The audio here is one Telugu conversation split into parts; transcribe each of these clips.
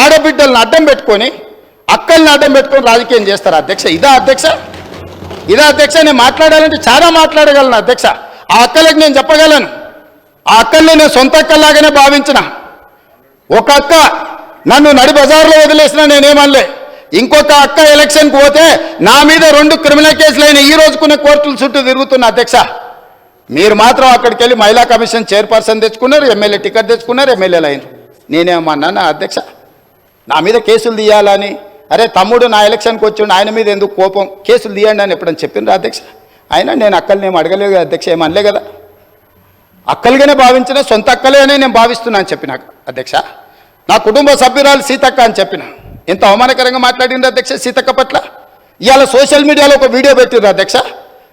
ఆడబిడ్డలను అడ్డం పెట్టుకొని అక్కల్ని అడ్డం పెట్టుకొని రాజకీయం చేస్తారు అధ్యక్ష. ఇదా అధ్యక్ష? ఇదా అధ్యక్ష? నేను మాట్లాడాలంటే చాలా మాట్లాడగలను అధ్యక్ష. ఆ అక్కలకు నేను చెప్పగలను. ఆ అక్కల్ని నేను సొంత అక్కల్లాగానే భావించిన. ఒక అక్క నన్ను నడి బజార్లో వదిలేసిన నేనేమనలే. ఇంకొక అక్క ఎలక్షన్కి పోతే నా మీద రెండు క్రిమినల్ కేసులు అయిన ఈ రోజుకున్న కోర్టుల చుట్టూ తిరుగుతున్న అధ్యక్ష. మీరు మాత్రం అక్కడికి వెళ్ళి మహిళా కమిషన్ చైర్పర్సన్ తెచ్చుకున్నారు ఎమ్మెల్యే టికెట్ తెచ్చుకున్నారు ఎమ్మెల్యేలు అయినారు నేనేమన్నా అధ్యక్ష? నా మీద కేసులు తీయాలని? అరే తమ్ముడు నా ఎలక్షన్కి వచ్చిండు ఆయన మీద ఎందుకు కోపం? కేసులు తీయండి అని ఎప్పుడని చెప్పిండ్రు అధ్యక్ష? అయినా నేను అక్కల్ని అడగలేదు అధ్యక్ష ఏమనలే కదా? అక్కలుగానే భావించిన సొంత అక్కలే అని నేను భావిస్తున్నా అని చెప్పిన అధ్యక్ష? నా కుటుంబ సభ్యురాలు సీతక్క అని చెప్పిన. ఎంత అవమానకరంగా మాట్లాడింది అధ్యక్ష సీతక్క పట్ల? ఇవాళ సోషల్ మీడియాలో ఒక వీడియో పెట్టిండ్రు అధ్యక్ష?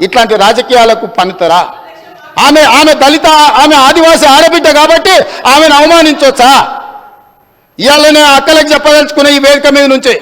ఇట్లాంటి రాజకీయాలకు పన్నుతారా ఆమె ఆమె దళిత ఆమె ఆదివాసి ఆడబిడ్డ కాబట్టి ఆమెను అవమానించవచ్చా ఇవాళ నేను అక్కలకు చెప్పదలుచుకునే ఈ వేదిక మీద నుంచి.